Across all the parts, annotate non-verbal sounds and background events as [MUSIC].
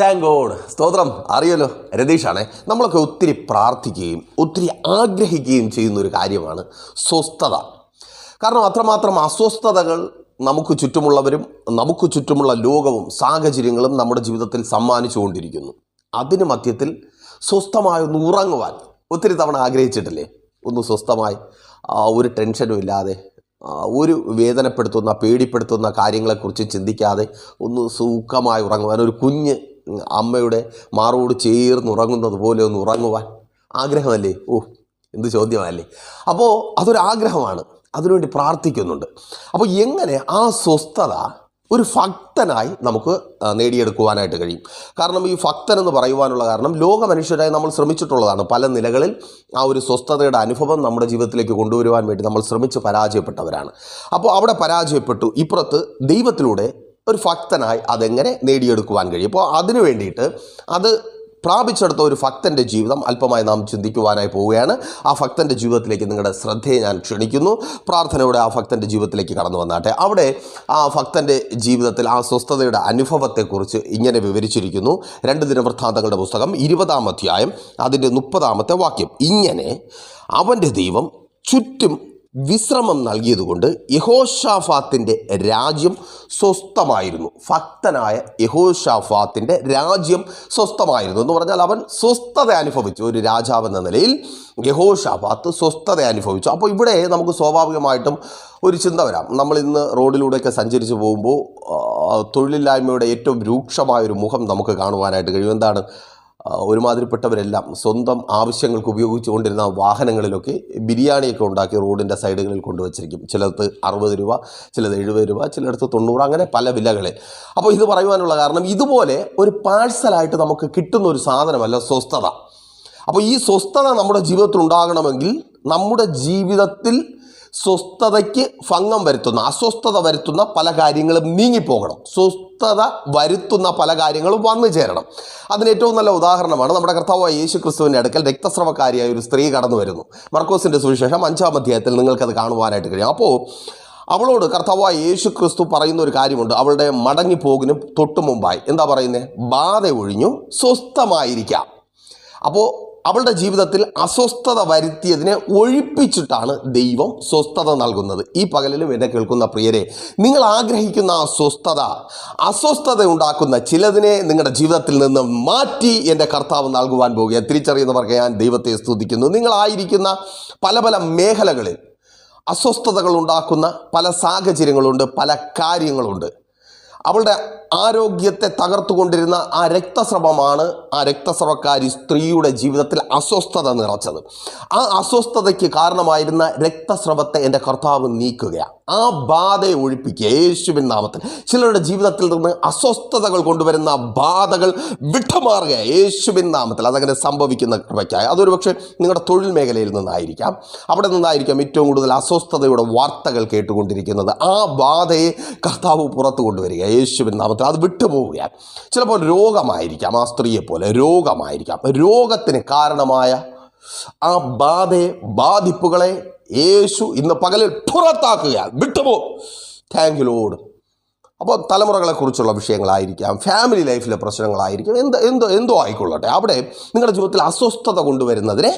Thank God സ്തോത്രം. അറിയല്ലോ രതീഷാണേ നമ്മളൊക്കെ ഒത്തിരി പ്രാർത്ഥിക്കുകയും ഒത്തിരി ആഗ്രഹിക്കുകയും ചെയ്യുന്ന ഒരു കാര്യമാണ് സ്വസ്ഥത. കാരണം അത്രമാത്രം അസ്വസ്ഥതകൾ നമുക്ക് ചുറ്റുമുള്ളവരും നമുക്ക് ചുറ്റുമുള്ള ലോകവും സാഹചര്യങ്ങളും നമ്മുടെ ജീവിതത്തിൽ സമ്മാനിച്ചുകൊണ്ടിരിക്കുന്നു. അതിന് മധ്യത്തിൽ സ്വസ്ഥമായി ഒന്ന് ഉറങ്ങുവാൻ. ഒത്തിരി തവണ ആഗ്രഹിച്ചിട്ടില്ലേ? ഒന്ന് സ്വസ്ഥമായി ഒരു ടെൻഷനും ഇല്ലാതെ ഒരു വേദനപ്പെടുത്തുന്ന പേടിപ്പെടുത്തുന്ന കാര്യങ്ങളെക്കുറിച്ച് ചിന്തിക്കാതെ ഒന്ന് സുഖമായി ഉറങ്ങുവാൻ ഒരു കുഞ്ഞ് അമ്മയുടെ മാറോട് ചേർന്ന് ഉറങ്ങുന്നത് പോലെ ഒന്ന് ഉറങ്ങുവാൻ ആഗ്രഹമല്ലേ? ഓ എന്ത് ചോദ്യമല്ലേ അപ്പോൾ അതൊരാഗ്രഹമാണ്. അതിനുവേണ്ടി പ്രാർത്ഥിക്കുന്നുണ്ട്. അപ്പോൾ എങ്ങനെ ആ സ്വസ്ഥത ഒരു ഭക്തനായി നമുക്ക് നേടിയെടുക്കുവാനായിട്ട് കഴിയും. കാരണം ഈ ഭക്തൻ എന്ന് പറയുവാനുള്ള കാരണം ലോക മനുഷ്യരായി നമ്മൾ ശ്രമിച്ചിട്ടുള്ളതാണ്. പല നിലകളിൽ ആ ഒരു സ്വസ്ഥതയുടെ അനുഭവം നമ്മുടെ ജീവിതത്തിലേക്ക് കൊണ്ടുവരുവാൻ വേണ്ടി നമ്മൾ ശ്രമിച്ച് പരാജയപ്പെട്ടവരാണ്. അപ്പോൾ അവിടെ പരാജയപ്പെട്ടു. ഇപ്പുറത്ത് ദൈവത്തിലൂടെ ഒരു ഭക്തനായി അതെങ്ങനെ നേടിയെടുക്കുവാൻ കഴിയും? അപ്പോൾ അതിനു വേണ്ടിയിട്ട് അത് പ്രാപിച്ചെടുത്ത ഒരു ഭക്തന്റെ ജീവിതം അല്പമായി നാം ചിന്തിക്കുവാനായി പോവുകയാണ്. ആ ഭക്തന്റെ ജീവിതത്തിലേക്ക് നിങ്ങളുടെ ശ്രദ്ധയെ ഞാൻ ക്ഷണിക്കുന്നു. പ്രാർത്ഥനയോടെ ആ ഭക്തന്റെ ജീവിതത്തിലേക്ക് കടന്നു വന്നാട്ടെ. അവിടെ ആ ഭക്തന്റെ ജീവിതത്തിൽ ആ സ്വസ്ഥതയുടെ അനുഭവത്തെക്കുറിച്ച് ഇങ്ങനെ വിവരിച്ചിരിക്കുന്നു. രണ്ട് ദിനവൃത്താന്തങ്ങളുടെ പുസ്തകം ഇരുപതാം അധ്യായം അതിന്റെ മുപ്പതാമത്തെ വാക്യം. ഇങ്ങനെ അവന്റെ ദൈവം ചുറ്റും വിശ്രമം നൽകിയതുകൊണ്ട് യഹോഷാഫാത്തിന്റെ രാജ്യം സ്വസ്ഥമായിരുന്നു. ഭക്തനായ യഹോഷാഫാത്തിന്റെ രാജ്യം സ്വസ്ഥമായിരുന്നു എന്ന് പറഞ്ഞാൽ അവൻ സ്വസ്ഥത അനുഭവിച്ചു. ഒരു രാജാവെന്ന നിലയിൽ യഹോഷാഫാത്ത് സ്വസ്ഥത അനുഭവിച്ചു. അപ്പോൾ ഇവിടെ നമുക്ക് സ്വാഭാവികമായിട്ടും ഒരു ചിന്ത വരാം. നമ്മൾ ഇന്ന് റോഡിലൂടെയൊക്കെ സഞ്ചരിച്ച് പോകുമ്പോൾ തൊഴിലില്ലായ്മയുടെ ഏറ്റവും രൂക്ഷമായ ഒരു മുഖം നമുക്ക് കാണുവാനായിട്ട് കഴിയും. എന്താണ്? ഒരുമാതിരിപ്പെട്ടവരെല്ലാം സ്വന്തം ആവശ്യങ്ങൾക്ക് ഉപയോഗിച്ചുകൊണ്ടിരുന്ന വാഹനങ്ങളിലൊക്കെ ബിരിയാണിയൊക്കെ ഉണ്ടാക്കി റോഡിന്റെ സൈഡുകളിൽ കൊണ്ടുവച്ചിരിക്കും. ചിലടത്ത് അറുപത് രൂപ ചിലത് എഴുപത് രൂപ ചിലയിടത്ത് തൊണ്ണൂറ് അങ്ങനെ പല വിലകളിൽ അപ്പോൾ ഇത് പറയുവാനുള്ള കാരണം ഇതുപോലെ ഒരു പാഴ്സലായിട്ട് നമുക്ക് കിട്ടുന്ന ഒരു സാധനമല്ല സ്വസ്ഥത. അപ്പോൾ ഈ സ്വസ്ഥത നമ്മുടെ ജീവിതത്തിൽ ഉണ്ടാകണമെങ്കിൽ നമ്മുടെ ജീവിതത്തിൽ സ്വസ്ഥതയ്ക്ക് ഭംഗം വരുത്തുന്ന അസ്വസ്ഥത വരുത്തുന്ന പല കാര്യങ്ങളും നീങ്ങിപ്പോകണം. സ്വസ്ഥത വരുത്തുന്ന പല കാര്യങ്ങളും വന്നു ചേരണം. അതിന് ഏറ്റവും നല്ല ഉദാഹരണമാണ് നമ്മുടെ കർത്താവായ യേശു ക്രിസ്തുവിന്റെ അടുക്കൽ രക്തസ്രവക്കാരിയായ ഒരു സ്ത്രീ കടന്നു വരുന്നു. മർക്കോസിന്റെ സുവിശേഷം അഞ്ചാം അധ്യായത്തിൽ നിങ്ങൾക്കത് കാണുവാനായിട്ട് കഴിയും. അപ്പോൾ അവളോട് കർത്താവായ യേശു ക്രിസ്തു പറയുന്ന ഒരു കാര്യമുണ്ട്. അവളുടെ മടങ്ങിപ്പോകിനും തൊട്ടു മുമ്പായി എന്താ പറയുന്നത് ബാധ ഒഴിഞ്ഞു സ്വസ്ഥമായിരിക്കാം. അപ്പോൾ അവളുടെ ജീവിതത്തിൽ അസ്വസ്ഥത വരുത്തിയതിനെ ഒഴിപ്പിച്ചിട്ടാണ് ദൈവം സ്വസ്ഥത നൽകുന്നത്. ഈ പകലിലും എന്നെ കേൾക്കുന്ന പ്രിയരെ നിങ്ങൾ ആഗ്രഹിക്കുന്ന അസ്വസ്ഥത സ്വസ്ഥത അസ്വസ്ഥത ഉണ്ടാക്കുന്ന ചിലതിനെ നിങ്ങളുടെ ജീവിതത്തിൽ നിന്ന് മാറ്റി എന്റെ കർത്താവ് നൽകുവാൻ പോകുക തിരിച്ചറിയുന്നവർക്ക് ഞാൻ ദൈവത്തെ സ്തുതിക്കുന്നു. നിങ്ങളായിരിക്കുന്ന പല പല മേഖലകളിൽ അസ്വസ്ഥതകൾ ഉണ്ടാക്കുന്ന പല സാഹചര്യങ്ങളുണ്ട് പല കാര്യങ്ങളുണ്ട്. അവളുടെ ആരോഗ്യത്തെ തകർത്തുകൊണ്ടിരുന്ന ആ രക്തസ്രവമാണ് ആ രക്തസ്രവക്കാരി സ്ത്രീയുടെ ജീവിതത്തിൽ അസ്വസ്ഥത നിറച്ചത്. ആ അസ്വസ്ഥതയ്ക്ക് കാരണമായിരുന്ന രക്തസ്രവത്തെ എന്റെ കർത്താവ് നീക്കുകയാണ്. ആ ബാധയെ ഒഴിപ്പിക്കുക യേശുവിൻ നാമത്തിൽ. ചിലരുടെ ജീവിതത്തിൽ നിന്ന് അസ്വസ്ഥതകൾ കൊണ്ടുവരുന്ന ബാധകൾ വിട്ടുമാറുക യേശുവിൻ നാമത്തിൽ. അതങ്ങനെ സംഭവിക്കുന്ന കൃപയ്ക്കായി. അതൊരു പക്ഷേ നിങ്ങളുടെ തൊഴിൽ മേഖലയിൽ നിന്നായിരിക്കാം. അവിടെ നിന്നായിരിക്കാം ഏറ്റവും കൂടുതൽ അസ്വസ്ഥതയുടെ വാർത്തകൾ കേട്ടുകൊണ്ടിരിക്കുന്നത്. ആ ബാധയെ കർത്താവ് പുറത്തു കൊണ്ടുവരിക യേശുവിൻ നാമത്തിൽ അത് വിട്ടുപോവുകയാണ്. ചിലപ്പോൾ രോഗമായിരിക്കാം ആ സ്ത്രീയെ പോലെ രോഗമായിരിക്കാം. രോഗത്തിന് കാരണമായ ആ ബാധയെ ബാധിപ്പുകളെ യേശു ഇന്ന് പകലിൽ പുറത്താക്കുക വിട്ടുപോ താങ്ക് യു ലോഡ് അപ്പോൾ തലമുറകളെക്കുറിച്ചുള്ള വിഷയങ്ങളായിരിക്കാം ഫാമിലി ലൈഫിലെ പ്രശ്നങ്ങളായിരിക്കാം എന്ത് എന്തോ എന്തോ ആയിക്കൊള്ളട്ടെ. അവിടെ നിങ്ങളുടെ ജീവിതത്തിൽ അസ്വസ്ഥത കൊണ്ടുവരുന്നതിനെ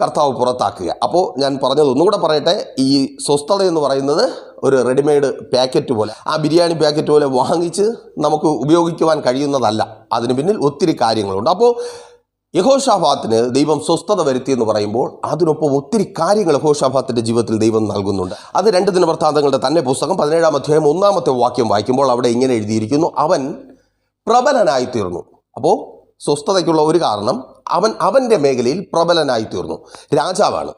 കർത്താവ് പുറത്താക്കുക. അപ്പോൾ ഞാൻ പറഞ്ഞത് ഒന്നുകൂടെ പറയട്ടെ. ഈ സ്വസ്ഥത എന്ന് പറയുന്നത് ഒരു റെഡിമെയ്ഡ് പാക്കറ്റ് പോലെ. ആ ബിരിയാണി പാക്കറ്റ് പോലെ വാങ്ങിച്ച് നമുക്ക് ഉപയോഗിക്കുവാൻ കഴിയുന്നതല്ല. അതിന് പിന്നിൽ ഒത്തിരി കാര്യങ്ങളുണ്ട്. അപ്പോൾ യഹോഷാഫാത്തിന് ദൈവം സ്വസ്ഥത വരുത്തി എന്ന് പറയുമ്പോൾ അതിനൊപ്പം ഒത്തിരി കാര്യങ്ങൾ യഹോഷാഫാത്തിന്റെ ജീവിതത്തിൽ ദൈവം നൽകുന്നുണ്ട്. അത് രണ്ട് ദിനവൃത്താന്തങ്ങളുടെ തന്നെ പുസ്തകം പതിനേഴാം അധ്യായം ഒന്നാമത്തെ വാക്യം വായിക്കുമ്പോൾ അവിടെ ഇങ്ങനെ എഴുതിയിരിക്കുന്നു. അവൻ പ്രബലനായി തീർന്നു അപ്പോൾ സ്വസ്ഥതയ്ക്കുള്ള ഒരു കാരണം അവൻ അവന്റെ മേഖലയിൽ പ്രബലനായി തീർന്നു രാജാവാണ്.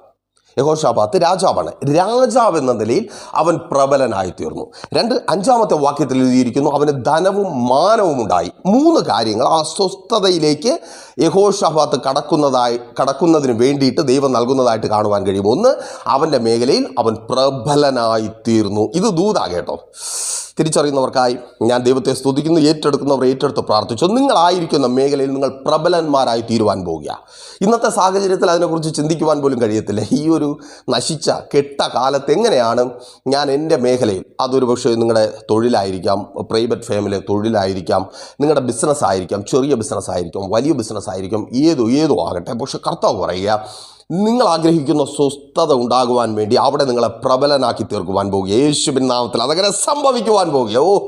യഹോഷാബാത്ത് രാജാവാണ്. രാജാവ് എന്ന നിലയിൽ അവൻ പ്രബലനായി തീർന്നു രണ്ട് അഞ്ചാമത്തെ വാക്യത്തിൽ എഴുതിയിരിക്കുന്നു അവന് ധനവും മാനവും ഉണ്ടായി. മൂന്ന് കാര്യങ്ങൾ ആ സ്വസ്ഥതയിലേക്ക് യഹോഷാബാത്ത് കടക്കുന്നതായി കടക്കുന്നതിന് വേണ്ടിയിട്ട് ദൈവം നൽകുന്നതായിട്ട് കാണുവാൻ കഴിയും ഒന്ന് അവന്റെ മേഖലയിൽ അവൻ പ്രബലനായി തീർന്നു ഇത് ദൂതാ കേട്ടോ. തിരിച്ചറിയുന്നവർക്കായി ഞാൻ ദൈവത്തെ സ്തുതിക്കുന്നു ഏറ്റെടുക്കുന്നവർ ഏറ്റെടുത്ത് പ്രാർത്ഥിച്ചു. നിങ്ങളായിരിക്കുന്ന മേഖലയിൽ നിങ്ങൾ പ്രബലന്മാരായി തീരുവാൻ പോവുക ഇന്നത്തെ സാഹചര്യത്തിൽ അതിനെക്കുറിച്ച് ചിന്തിക്കുവാൻ പോലും കഴിയത്തില്ല. ഈ ഒരു നശിച്ച കെട്ട കാലത്ത് എങ്ങനെയാണ് ഞാൻ എന്റെ മേഖലയിൽ അതൊരു പക്ഷേ നിങ്ങളുടെ തൊഴിലായിരിക്കാം പ്രൈവറ്റ് ഫാമിലി തൊഴിലായിരിക്കാം നിങ്ങളുടെ ബിസിനസ് ആയിരിക്കാം ചെറിയ ബിസിനസ് ആയിരിക്കും വലിയ ബിസിനസ് ആയിരിക്കും ഏതോ ഏതോ ആകട്ടെ. പക്ഷെ കർത്താവ് പറയുക നിങ്ങൾ ആഗ്രഹിക്കുന്ന സ്വസ്ഥത ഉണ്ടാകുവാൻ വേണ്ടി അവിടെ നിങ്ങളെ പ്രബലനാക്കി തീർക്കുവാൻ പോകുക. യേശുവിൻ നാമത്തിൽ അതങ്ങനെ സംഭവിക്കുവാൻ പോകുക. ഓ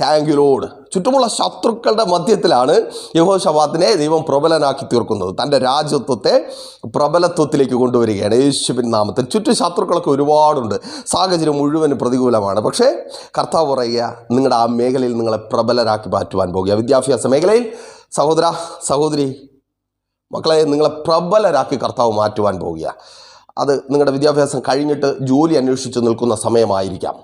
താങ്ക് യു ലോഡ് ചുറ്റുമുള്ള ശത്രുക്കളുടെ മധ്യത്തിലാണ് യഹോഷവാത്തിനെ ദൈവം പ്രബലനാക്കി തീർക്കുന്നത്. തന്റെ രാജ്യത്വത്തെ പ്രബലത്വത്തിലേക്ക് കൊണ്ടുവരികയാണ് യേശുവിൻ നാമത്തിൽ. ചുറ്റും ശത്രുക്കളൊക്കെ ഒരുപാടുണ്ട്. സാഹചര്യം മുഴുവൻ പ്രതികൂലമാണ്. പക്ഷേ കർത്താവ് പറയുക നിങ്ങളുടെ ആ മേഖലയിൽ നിങ്ങളെ പ്രബലരാക്കി മാറ്റുവാൻ പോകുക. വിദ്യാഭ്യാസ മേഖലയിൽ സഹോദര സഹോദരി മക്കളെ നിങ്ങളെ പ്രബലരാക്കി കർത്താവ് മാറ്റുവാൻ പോവുക അത് നിങ്ങളുടെ വിദ്യാഭ്യാസം കഴിഞ്ഞിട്ട് ജോലി അന്വേഷിച്ച് നിൽക്കുന്ന സമയമായിരിക്കാം.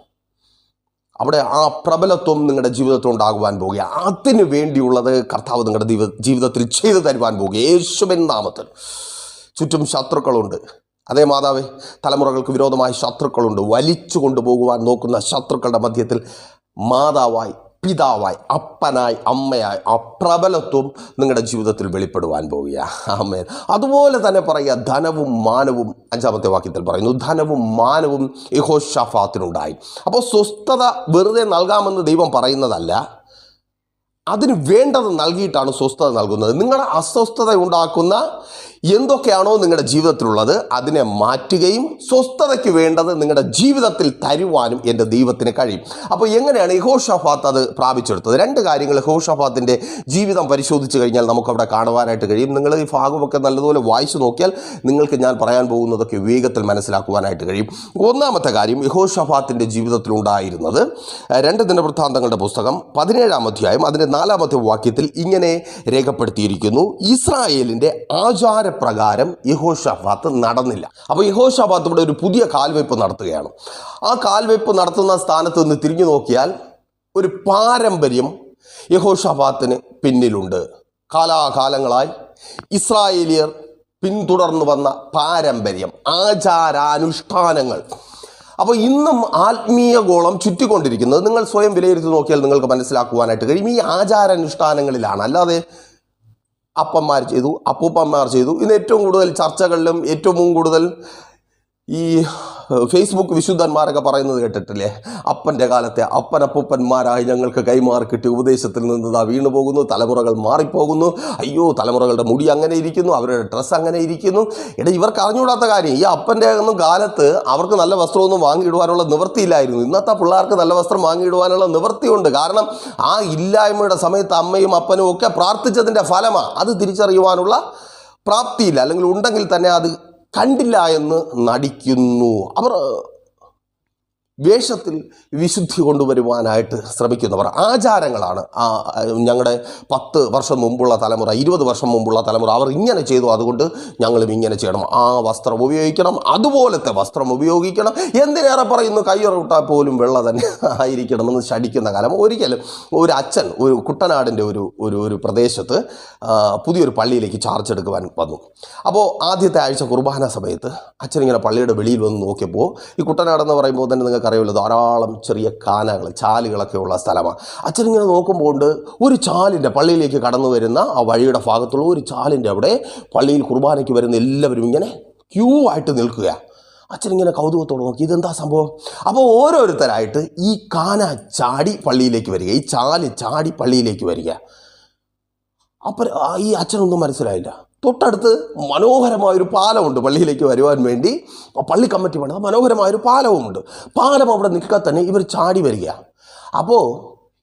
അവിടെ ആ പ്രബലത്വം നിങ്ങളുടെ ജീവിതത്തിൽ ഉണ്ടാകുവാൻ പോവുക അതിന് വേണ്ടിയുള്ളത് കർത്താവ് നിങ്ങളുടെ ജീവിത ജീവിതത്തിൽ ചെയ്തു തരുവാൻ പോവുക യേശുവിൻ നാമത്തിൽ. ചുറ്റും ശത്രുക്കളുണ്ട്. അതേ മാതാവേ തലമുറകൾക്ക് വിരോധമായ ശത്രുക്കളുണ്ട്. വലിച്ചു കൊണ്ടുപോകുവാൻ നോക്കുന്ന ശത്രുക്കളുടെ മധ്യത്തിൽ മാതാവായി പിതാവായി അപ്പനായി അമ്മയായി ആ പ്രബലത്വം നിങ്ങളുടെ ജീവിതത്തിൽ വെളിപ്പെടുവാൻ പോവുക ആമേൻ. അതുപോലെ തന്നെ പറയുക ധനവും മാനവും അഞ്ചാമത്തെ വാക്യത്തിൽ പറയുന്നു ധനവും മാനവും യഹോഷാഫാത്തിനുണ്ടായി അപ്പോൾ സ്വസ്ഥത വെറുതെ നൽകാമെന്ന് ദൈവം പറയുന്നതല്ല അതിന് വേണ്ടത് നൽകിയിട്ടാണ് സ്വസ്ഥത നൽകുന്നത്. നിങ്ങളുടെ അസ്വസ്ഥത ഉണ്ടാക്കുന്ന എന്തൊക്കെയാണോ നിങ്ങളുടെ ജീവിതത്തിലുള്ളത് അതിനെ മാറ്റുകയും സ്വസ്ഥതയ്ക്ക് വേണ്ടത് നിങ്ങളുടെ ജീവിതത്തിൽ തരുവാനും എന്റെ ദൈവത്തിന് കഴിയും. അപ്പോൾ എങ്ങനെയാണ് യഹോഷഫാത്ത് അത് പ്രാപിച്ചെടുത്തത്? രണ്ട് കാര്യങ്ങൾ യഹോഷഫാത്തിന്റെ ജീവിതം പരിശോധിച്ച് കഴിഞ്ഞാൽ നമുക്കവിടെ കാണുവാനായിട്ട് കഴിയും. നിങ്ങൾ ഈ ഭാഗമൊക്കെ നല്ലതുപോലെ വായിച്ചു നോക്കിയാൽ നിങ്ങൾക്ക് ഞാൻ പറയാൻ പോകുന്നതൊക്കെ വേഗത്തിൽ മനസ്സിലാക്കുവാനായിട്ട് കഴിയും. ഒന്നാമത്തെ കാര്യം യഹോഷഫാത്തിന്റെ ജീവിതത്തിലുണ്ടായിരുന്നത് രണ്ട് ദിനവൃത്താന്തങ്ങളുടെ പുസ്തകം പതിനേഴാം അധ്യായം അതിന്റെ നാലാമത്തെ വാക്യത്തിൽ ഇങ്ങനെ രേഖപ്പെടുത്തിയിരിക്കുന്നു ഇസ്രായേലിന്റെ ആചാരപ്രകാരം യഹോഷഫാത്ത് നടന്നില്ല. അപ്പോൾ യഹോഷഫാത്ത് ഇവിടെ ഒരു പുതിയ കാൽവയ്പ് നടത്തുകയാണ്. ആ കാൽവയ്പ് നടത്തുന്ന സ്ഥാനത്ത് നിന്ന് തിരിഞ്ഞു നോക്കിയാൽ ഒരു പാരമ്പര്യം യഹോഷഫാത്തിന് പിന്നിലുണ്ട്. കാലാകാലങ്ങളായി ഇസ്രായേലിയർ പിന്തുടർന്നു വന്ന പാരമ്പര്യം ആചാരാനുഷ്ഠാനങ്ങൾ. അപ്പോൾ ഇന്നും ആത്മീയ ഗോളം ചുറ്റിക്കൊണ്ടിരിക്കുന്നത് നിങ്ങൾ സ്വയം വിലയിരുത്തി നോക്കിയാൽ നിങ്ങൾക്ക് മനസ്സിലാക്കുവാനായിട്ട് കഴിയും. ഈ ആചാരാനുഷ്ഠാനങ്ങളിലാണ്. അല്ലാതെ അപ്പന്മാർ ചെയ്തു അപ്പൂപ്പന്മാർ ചെയ്തു. ഇന്ന് ഏറ്റവും കൂടുതൽ ചർച്ചകളിലും ഏറ്റവും കൂടുതൽ ഈ ഫേസ്ബുക്ക് വിശുദ്ധന്മാരൊക്കെ പറയുന്നത് കേട്ടിട്ടില്ലേ? അപ്പന്റെ കാലത്തെ അപ്പനപ്പൂപ്പന്മാരായി ഞങ്ങൾക്ക് കൈമാറി കിട്ടിയ ഉപദേശത്തിൽ നിന്ന് ഇതാ വീണു പോകുന്നു തലമുറകൾ മാറിപ്പോകുന്നു. അയ്യോ തലമുറകളുടെ മുടി അങ്ങനെ ഇരിക്കുന്നു അവരുടെ ഡ്രസ്സ് അങ്ങനെ ഇരിക്കുന്നു. ഇട ഇവർക്ക് അറിഞ്ഞുകൂടാത്ത കാര്യം ഈ അപ്പന്റെ ഒന്നും കാലത്ത് അവർക്ക് നല്ല വസ്ത്രമൊന്നും വാങ്ങിയിടുവാനുള്ള നിവൃത്തിയില്ലായിരുന്നു. ഇന്നത്തെ പിള്ളേർക്ക് നല്ല വസ്ത്രം വാങ്ങിയിടുവാനുള്ള നിവൃത്തിയുണ്ട്. കാരണം ആ ഇല്ലായ്മയുടെ സമയത്ത് അമ്മയും അപ്പനും ഒക്കെ പ്രാർത്ഥിച്ചതിന്റെ ഫലമാണ് അത് തിരിച്ചറിയുവാനുള്ള പ്രാപ്തിയില്ല. അല്ലെങ്കിൽ ഉണ്ടെങ്കിൽ തന്നെ അത് കണ്ടില്ല എന്ന് നടിക്കുന്നു. അവർ വേഷത്തിൽ വിശുദ്ധി കൊണ്ടുവരുവാനായിട്ട് ശ്രമിക്കുന്നവർ. ആചാരങ്ങളാണ്. ആ ഞങ്ങളുടെ പത്ത് വർഷം മുമ്പുള്ള തലമുറ ഇരുപത് വർഷം മുമ്പുള്ള തലമുറ അവർ ഇങ്ങനെ ചെയ്തു. അതുകൊണ്ട് ഞങ്ങളും ഇങ്ങനെ ചെയ്യണം. ആ വസ്ത്രം ഉപയോഗിക്കണം. അതുപോലത്തെ വസ്ത്രം ഉപയോഗിക്കണം. എന്തിനേറെ പറയുന്നു? കയ്യൊറവിട്ടാൽ പോലും വെള്ള തന്നെ ആയിരിക്കണമെന്ന് ശടിക്കുന്ന കാലം. ഒരിക്കലും ഒരു അച്ഛൻ ഒരു കുട്ടനാടിന്റെ ഒരു ഒരു ഒരു പ്രദേശത്ത് പുതിയൊരു പള്ളിയിലേക്ക് ചാർജ് എടുക്കുവാൻ വന്നു. അപ്പോൾ ആദ്യത്തെ ആഴ്ച കുർബാന സമയത്ത് അച്ഛൻ ഇങ്ങനെ പള്ളിയുടെ വെളിയിൽ വന്ന് നോക്കിയപ്പോൾ ഈ കുട്ടനാടെന്ന് പറയുമ്പോൾ തന്നെ നിങ്ങൾക്ക് അറിയുമല്ലോ ധാരാളം ചെറിയ കാനകൾ ചാലുകളൊക്കെ ഉള്ള സ്ഥലമാണ്. അച്ഛൻ ഇങ്ങനെ നോക്കുമ്പോൾ ഉണ്ട് ഒരു ചാലിന്റെ പള്ളിയിലേക്ക് കടന്നു വരുന്ന ആ വഴിയുടെ ഭാഗത്തുള്ള ഒരു ചാലിന്റെ അവിടെ പള്ളിയിൽ കുർബാനയ്ക്ക് വരുന്ന എല്ലാവരും ഇങ്ങനെ ക്യൂ ആയിട്ട് നിൽക്കുക അച്ഛൻ ഇങ്ങനെ കൗതുകത്തോടെ നോക്കി ഇതെന്താ സംഭവം? അപ്പോൾ ഓരോരുത്തരായിട്ട് ഈ കാന ചാടി പള്ളിയിലേക്ക് വരിക ഈ ചാൽ ചാടി പള്ളിയിലേക്ക് വരിക. അപ്പം ഈ അച്ഛനൊന്നും മനസ്സിലായില്ല. തൊട്ടടുത്ത് മനോഹരമായൊരു പാലമുണ്ട് പള്ളിയിലേക്ക് വരുവാൻ വേണ്ടി. പള്ളി കമ്മിറ്റി പണിത മനോഹരമായൊരു പാലവുമുണ്ട്. പാലം അവിടെ നിൽക്കാൻ തന്നെ ഇവർ ചാടി വരിക. അപ്പോൾ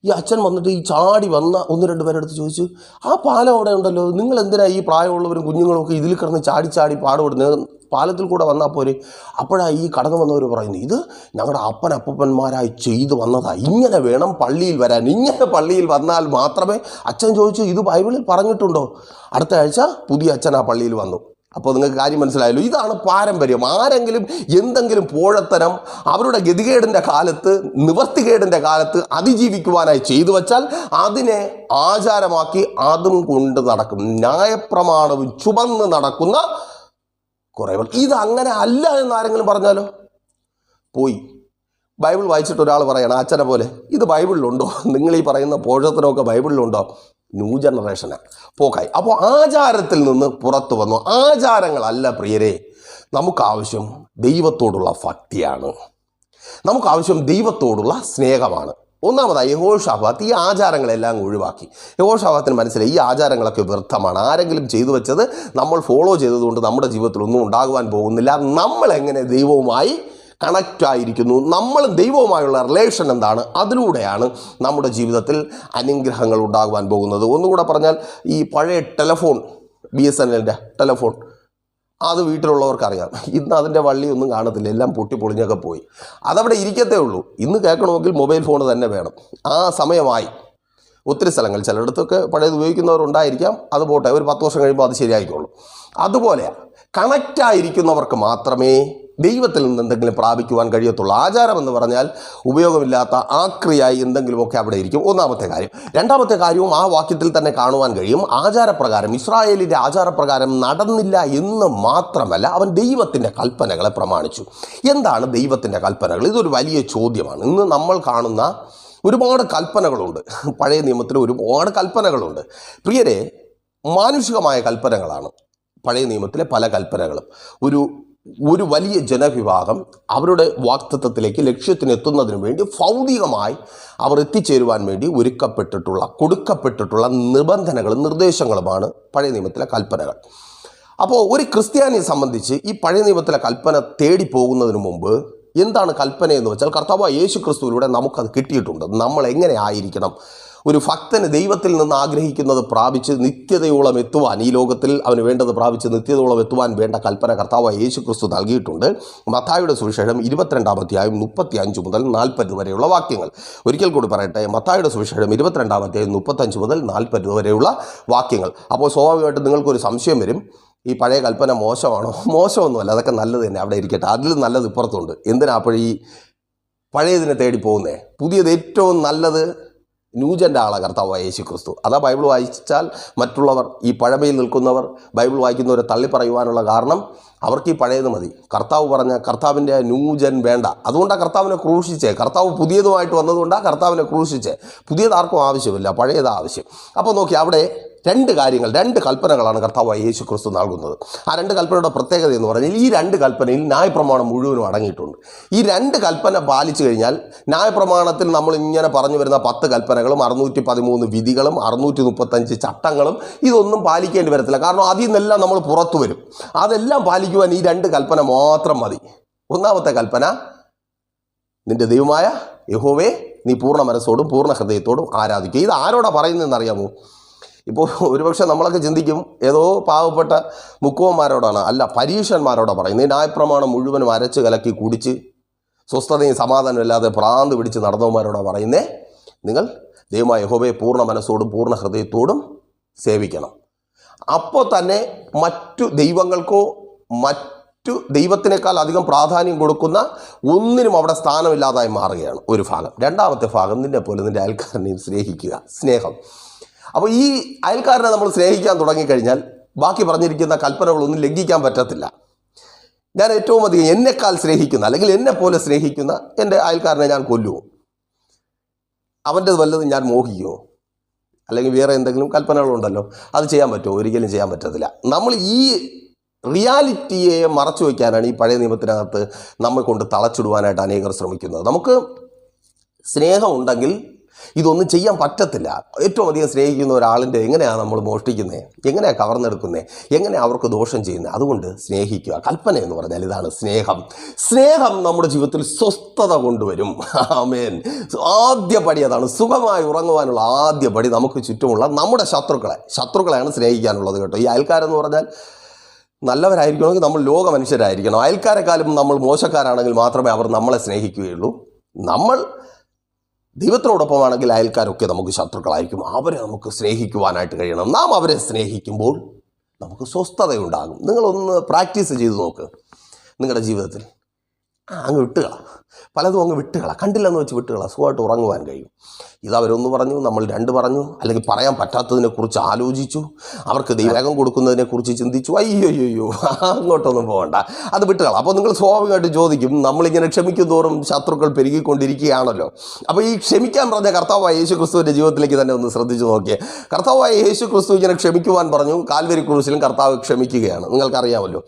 ഈ അച്ഛൻ വന്നിട്ട് ഈ ചാടി വന്ന ഒന്ന് രണ്ട് പേരെടുത്ത് ചോദിച്ചു ആ പാലം അവിടെ ഉണ്ടല്ലോ. നിങ്ങൾ എന്തിനാ ഈ പ്രായമുള്ളവരും കുഞ്ഞുങ്ങളും ഒക്കെ ഇതിൽ കിടന്ന് ചാടി ചാടി പാടുപെടുന്നത്? പാലത്തിൽ കൂടെ വന്നാൽ പോരെ. അപ്പോഴാണ് ഈ കടന്നു വന്നവർ പറയുന്നത് ഇത് ഞങ്ങളുടെ അപ്പൻ അപ്പൂപ്പന്മാരായി ചെയ്തു വന്നതാ. ഇങ്ങനെ വേണം പള്ളിയിൽ വരാൻ. ഇങ്ങനെ പള്ളിയിൽ വന്നാൽ മാത്രമേ അച്ഛൻ ചോദിച്ചു ഇത് ബൈബിളിൽ പറഞ്ഞിട്ടുണ്ടോ? അടുത്ത ആഴ്ച പുതിയ അച്ഛൻ ആ പള്ളിയിൽ വന്നു. അപ്പോൾ നിങ്ങൾക്ക് കാര്യം മനസ്സിലായല്ലോ ഇതാണ് പാരമ്പര്യം. ആരെങ്കിലും എന്തെങ്കിലും പോഴത്തരം അവരുടെ ഗതികേടിന്റെ കാലത്ത് നിവർത്തികേടിന്റെ കാലത്ത് അതിജീവിക്കുവാനായി ചെയ്തു വച്ചാൽ അതിനെ ആചാരമാക്കി അതും കൊണ്ട് നടക്കും. ന്യായപ്രമാണവും ചുമന്ന് നടക്കുന്ന കുറേ ഇത് അങ്ങനെ അല്ല എന്ന് ആരെങ്കിലും പറഞ്ഞാലോ? പോയി. ബൈബിൾ വായിച്ചിട്ട് ഒരാൾ പറയണം അച്ഛനെ പോലെ ഇത് ബൈബിളിലുണ്ടോ? നിങ്ങൾ ഈ പറയുന്ന പോഷത്തിനൊക്കെ ബൈബിളിലുണ്ടോ? ന്യൂ ജനറേഷന്. പോക്കായി. അപ്പോൾ ആചാരത്തിൽ നിന്ന് പുറത്തു വന്നു. ആചാരങ്ങളല്ല പ്രിയരെ നമുക്കാവശ്യം ദൈവത്തോടുള്ള ഭക്തിയാണ്. നമുക്കാവശ്യം ദൈവത്തോടുള്ള സ്നേഹമാണ്. ഒന്നാമതായി യഹോഷാഫാത്ത് ഈ ആചാരങ്ങളെല്ലാം ഒഴിവാക്കി. യഹോഷാഫാത്തിന് മനസ്സിലായി ഈ ആചാരങ്ങളൊക്കെ വ്യർത്ഥമാണ്. ആരെങ്കിലും ചെയ്തു വെച്ചത് നമ്മൾ ഫോളോ ചെയ്തതുകൊണ്ട് നമ്മുടെ ജീവിതത്തിൽ ഒന്നും ഉണ്ടാകുവാൻ പോകുന്നില്ല. നമ്മൾ എങ്ങനെ ദൈവവുമായി കണക്റ്റ് ആയിരിക്കുന്നു? നമ്മൾ ദൈവവുമായുള്ള റിലേഷൻ എന്താണ്? അതിലൂടെയാണ് നമ്മുടെ ജീവിതത്തിൽ അനുഗ്രഹങ്ങൾ ഉണ്ടാകുവാൻ പോകുന്നത്. ഒന്നുകൂടെ പറഞ്ഞാൽ ഈ പഴയ ടെലഫോൺ ബി എസ് എൻ എല്ലിന്റെ ടെലഫോൺ അത് വീട്ടിലുള്ളവർക്കറിയാം. ഇന്ന് അതിന്റെ വള്ളിയൊന്നും കാണത്തില്ല. എല്ലാം പൊട്ടി പൊളിഞ്ഞൊക്കെ പോയി. അതവിടെ ഇരിക്കത്തേ ഉള്ളൂ. ഇന്ന് കേൾക്കണമെങ്കിൽ മൊബൈൽ ഫോൺ തന്നെ വേണം. ആ സമയമായി. ഒത്തിരി സ്ഥലങ്ങൾ ചിലയിടത്തൊക്കെ പഴയത് ഉപയോഗിക്കുന്നവരുണ്ടായിരിക്കാം. അത് പോട്ടെ ഒരു പത്ത് വർഷം കഴിയുമ്പോൾ അത് ശരിയായിക്കോളും. അതുപോലെ കണക്റ്റായിരിക്കുന്നവർക്ക് മാത്രമേ ദൈവത്തിൽ നിന്ന് എന്തെങ്കിലും പ്രാപിക്കുവാൻ കഴിയത്തുള്ളൂ ആചാരം എന്ന് പറഞ്ഞാൽ ഉപയോഗമില്ലാത്ത ആക്രിയായി എന്തെങ്കിലുമൊക്കെ അവിടെ ഇരിക്കും. ഒന്നാമത്തെ കാര്യം. രണ്ടാമത്തെ കാര്യവും ആ വാക്യത്തിൽ തന്നെ കാണുവാൻ കഴിയും. ആചാരപ്രകാരം ഇസ്രായേലിന്റെ ആചാരപ്രകാരം നടന്നില്ല എന്ന് മാത്രമല്ല അവൻ ദൈവത്തിന്റെ കൽപ്പനകളെ പ്രമാണിച്ചു. എന്താണ് ദൈവത്തിന്റെ കൽപ്പനകൾ? ഇതൊരു വലിയ ചോദ്യമാണ്. ഇന്ന് നമ്മൾ കാണുന്ന ഒരുപാട് കൽപ്പനകളുണ്ട്. പഴയ നിയമത്തിൽ ഒരുപാട് കൽപ്പനകളുണ്ട്. പ്രിയരെ മാനുഷികമായ കൽപ്പനകളാണ് പഴയ നിയമത്തിലെ പല കൽപ്പനകളും. ഒരു ഒരു വലിയ ജനവിഭാഗം അവരുടെ വാക്തത്വത്തിലേക്ക് ലക്ഷ്യത്തിനെത്തുന്നതിന് വേണ്ടി ഭൗതികമായി അവർ എത്തിച്ചേരുവാൻ വേണ്ടി ഒരുക്കപ്പെട്ടിട്ടുള്ള കൊടുക്കപ്പെട്ടിട്ടുള്ള നിബന്ധനകളും നിർദ്ദേശങ്ങളുമാണ് പഴയ നിയമത്തിലെ കൽപ്പനകൾ. അപ്പോൾ ഒരു ക്രിസ്ത്യാനിയെ സംബന്ധിച്ച് ഈ പഴയ നിയമത്തിലെ കൽപ്പന തേടി പോകുന്നതിന് മുമ്പ് എന്താണ് കൽപ്പന എന്ന് വെച്ചാൽ കർത്താവ് യേശു ക്രിസ്തുവിലൂടെ നമുക്കത് കിട്ടിയിട്ടുണ്ട്. നമ്മൾ എങ്ങനെ ആയിരിക്കണം? ഒരു ഭക്തന് ദൈവത്തിൽ നിന്ന് ആഗ്രഹിക്കുന്നത് പ്രാപിച്ച് നിത്യതയോളം എത്തുവാൻ ഈ ലോകത്തിൽ അവന് വേണ്ടത് പ്രാപിച്ച് നിത്യതയോളം എത്തുവാൻ വേണ്ട കൽപ്പന കർത്താവ് യേശു ക്രിസ്തു നൽകിയിട്ടുണ്ട്. മത്തായുടെ സുവിശേഷം ഇരുപത്തിരണ്ടാം അധ്യായം മുപ്പത്തി അഞ്ച് മുതൽ നാൽപ്പത് വരെയുള്ള വാക്യങ്ങൾ. ഒരിക്കൽ കൂടി പറയട്ടെ മത്തായുടെ സുവിശേഷം ഇരുപത്തിരണ്ടാം അധ്യായം മുപ്പത്തഞ്ച് മുതൽ നാൽപ്പത് വരെയുള്ള വാക്യങ്ങൾ. അപ്പോൾ സ്വാഭാവികമായിട്ടും നിങ്ങൾക്കൊരു സംശയം വരും ഈ പഴയ കൽപ്പന മോശമാണോ? [LAUGHS] മോശമൊന്നുമല്ല അതൊക്കെ നല്ലത് തന്നെ അവിടെ ഇരിക്കട്ടെ. അതിൽ നല്ലത് ഇപ്പുറത്തുണ്ട്. എന്തിനാ അപ്പോൾ ഈ പഴയതിനെ തേടി പോകുന്നേ? പുതിയത് ഏറ്റവും നല്ലത് ന്യൂജന്റെ ആളാണ് കർത്താവ് യേശു ക്രിസ്തു അതാ ബൈബിൾ വായിച്ചാൽ മറ്റുള്ളവർ ഈ പഴമയിൽ നിൽക്കുന്നവർ ബൈബിൾ വായിക്കുന്നവരെ തള്ളി പറയുവാനുള്ള കാരണം അവർക്ക് ഈ പഴയത് മതി. കർത്താവ് പറഞ്ഞ കർത്താവിന്റെ ന്യൂജൻ വേണ്ട. അതുകൊണ്ടാണ് കർത്താവിനെ ക്രൂശിച്ചേ. കർത്താവ് പുതിയതുമായിട്ട് വന്നതുകൊണ്ടാണ് കർത്താവിനെ ക്രൂശിച്ചേ. പുതിയത് ആർക്കും ആവശ്യമില്ല പഴയത് ആവശ്യം. അപ്പോൾ നോക്കി അവിടെ രണ്ട് കാര്യങ്ങൾ രണ്ട് കൽപ്പനകളാണ് കർത്താവ് യേശു ക്രിസ്തു നൽകുന്നത്. ആ രണ്ട് കൽപ്പനയുടെ പ്രത്യേകത എന്ന് പറഞ്ഞാൽ ഈ രണ്ട് കൽപ്പനയിൽ ന്യായപ്രമാണം മുഴുവനും അടങ്ങിയിട്ടുണ്ട്. ഈ രണ്ട് കൽപ്പന പാലിച്ചു കഴിഞ്ഞാൽ ന്യായപ്രമാണത്തിൽ നമ്മൾ ഇങ്ങനെ പറഞ്ഞു വരുന്ന പത്ത് കൽപ്പനകളും അറുന്നൂറ്റി പതിമൂന്ന് വിധികളും അറുന്നൂറ്റി മുപ്പത്തഞ്ച് ചട്ടങ്ങളും ഇതൊന്നും പാലിക്കേണ്ടി വരത്തില്ല. കാരണം അതിൽ നിന്നെല്ലാം നമ്മൾ പുറത്തു വരും. അതെല്ലാം പാലിക്കുവാൻ ഈ രണ്ട് കൽപ്പന മാത്രം മതി. ഒന്നാമത്തെ കൽപ്പന നിന്റെ ദൈവമായ യഹോവേ നീ പൂർണ മനസ്സോടും പൂർണ ഹൃദയത്തോടും ആരാധിക്കുക. ഇത് ആരോടാ പറയുന്നതെന്ന് അറിയാമോ? ഇപ്പോൾ ഒരുപക്ഷെ നമ്മളൊക്കെ ചിന്തിക്കും ഏതോ പാവപ്പെട്ട മുക്കുവന്മാരോടാണ് അല്ല പരീക്ഷന്മാരോടാണ് പറയുന്നത്. ഈ ന്യായപ്രമാണം മുഴുവനും അരച്ച് കലക്കി കുടിച്ച് സ്വസ്ഥതയും സമാധാനവും ഇല്ലാതെ പ്രാന്ത് പിടിച്ച് നടന്നവന്മാരോടാണ് പറയുന്നത് നിങ്ങൾ ദൈവമായ യഹോബയെ പൂർണ മനസ്സോടും പൂർണ ഹൃദയത്തോടും സേവിക്കണം. അപ്പോൾ തന്നെ മറ്റു ദൈവങ്ങൾക്കോ മറ്റു ദൈവത്തിനേക്കാൾ അധികം പ്രാധാന്യം കൊടുക്കുന്ന ഒന്നിനും അവിടെ സ്ഥാനമില്ലാതായി മാറുകയാണ് ഒരു ഭാഗം. രണ്ടാമത്തെ ഭാഗം നിന്നെ പോലെ നിന്റെ അയൽക്കാരനെയും സ്നേഹിക്കുക സ്നേഹം. അപ്പോൾ ഈ അയൽക്കാരനെ നമ്മൾ സ്നേഹിക്കാൻ തുടങ്ങിക്കഴിഞ്ഞാൽ ബാക്കി പറഞ്ഞിരിക്കുന്ന കൽപ്പനകളൊന്നും ലംഘിക്കാൻ പറ്റത്തില്ല. ഞാൻ ഏറ്റവും അധികം എന്നെക്കാൾ സ്നേഹിക്കുന്ന അല്ലെങ്കിൽ എന്നെ പോലെ സ്നേഹിക്കുന്ന എന്റെ അയൽക്കാരനെ ഞാൻ കൊല്ലുമോ അവന്റെ വല്ലതും ഞാൻ മോഹിക്കുമോ അല്ലെങ്കിൽ വേറെ എന്തെങ്കിലും കൽപ്പനകളുണ്ടല്ലോ അത് ചെയ്യാൻ പറ്റുമോ? ഒരിക്കലും ചെയ്യാൻ പറ്റത്തില്ല. നമ്മൾ ഈ റിയാലിറ്റിയെ മറച്ചു വയ്ക്കാനാണ് ഈ പഴയ നിയമത്തിനകത്ത് നമ്മെ കൊണ്ട് തളച്ചിടുവാനായിട്ട് അനേകർ ശ്രമിക്കുന്നത്. നമുക്ക് സ്നേഹമുണ്ടെങ്കിൽ ഇതൊന്നും ചെയ്യാൻ പറ്റത്തില്ല. ഏറ്റവും അധികം സ്നേഹിക്കുന്ന ഒരാളിന്റെ എങ്ങനെയാണ് നമ്മൾ മോഷ്ടിക്കുന്നത് എങ്ങനെയാണ് കവർന്നെടുക്കുന്നത് എങ്ങനെയാണ് അവർക്ക് ദോഷം ചെയ്യുന്നത് അതുകൊണ്ട് സ്നേഹിക്കുക. കൽപ്പന എന്ന് പറഞ്ഞാൽ ഇതാണ് സ്നേഹം. സ്നേഹം നമ്മുടെ ജീവിതത്തിൽ സ്വസ്ഥത കൊണ്ടുവരും. ആമേൻ. ആദ്യ പടി അതാണ്. സുഖമായി ഉറങ്ങുവാനുള്ള ആദ്യ പടി നമുക്ക് ചുറ്റുമുള്ള നമ്മുടെ ശത്രുക്കളെ. ശത്രുക്കളെയാണ് സ്നേഹിക്കാനുള്ളത് കേട്ടോ. ഈ അയൽക്കാരെന്ന് പറഞ്ഞാൽ നല്ലവരായിരിക്കണമെങ്കിൽ നമ്മൾ ലോക മനുഷ്യരായിരിക്കണം അയൽക്കാരെക്കാളും നമ്മൾ മോശക്കാരാണെങ്കിൽ മാത്രമേ അവർ നമ്മളെ സ്നേഹിക്കുകയുള്ളൂ. നമ്മൾ ദൈവത്തിനോടൊപ്പമാണെങ്കിൽ അയൽക്കാരൊക്കെ നമുക്ക് ശത്രുക്കളായിരിക്കും. അവരെ നമുക്ക് സ്നേഹിക്കുവാനായിട്ട് കഴിയണം. നാം അവരെ സ്നേഹിക്കുമ്പോൾ നമുക്ക് സ്വസ്ഥതയുണ്ടാകും. നിങ്ങളൊന്ന് പ്രാക്ടീസ് ചെയ്ത് നോക്ക് നിങ്ങളുടെ ജീവിതത്തിൽ. അങ്ങ് വിട്ടുക പലതും അങ്ങ് വിട്ടുകള. കണ്ടില്ലെന്ന് വെച്ച് വിട്ടുകള. സുഖമായിട്ട് ഉറങ്ങുവാൻ കഴിയും. ഇത് അവരൊന്ന് പറഞ്ഞു നമ്മൾ രണ്ട് പറഞ്ഞു അല്ലെങ്കിൽ പറയാൻ പറ്റാത്തതിനെക്കുറിച്ച് ആലോചിച്ചു അവർക്ക് ദൈവം കൊടുക്കുന്നതിനെക്കുറിച്ച് ചിന്തിച്ചു. അയ്യോ അയ്യോ അങ്ങോട്ടൊന്നും പോകണ്ട. അത് വിട്ടുകള. അപ്പോൾ നിങ്ങൾ സ്വാഭാവികമായിട്ട് ചോദിക്കും നമ്മളിങ്ങനെ ക്ഷമിക്കും തോറും ശത്രുക്കൾ പെരുകിക്കൊണ്ടിരിക്കുകയാണല്ലോ. അപ്പോൾ ഈ ക്ഷമിക്കാൻ പറഞ്ഞ കർത്താവായ യേശു ക്രിസ്തുവിന്റെ ജീവിതത്തിലേക്ക് തന്നെ ഒന്ന് ശ്രദ്ധിച്ചു നോക്കിയേ. കർത്താവായ യേശു ക്രിസ്തു ഇങ്ങനെ ക്ഷമിക്കുവാൻ പറഞ്ഞു. കാൽവരി ക്രൂസിലും കർത്താവ് ക്ഷമിക്കുകയാണ്. നിങ്ങൾക്കറിയാമല്ലോ.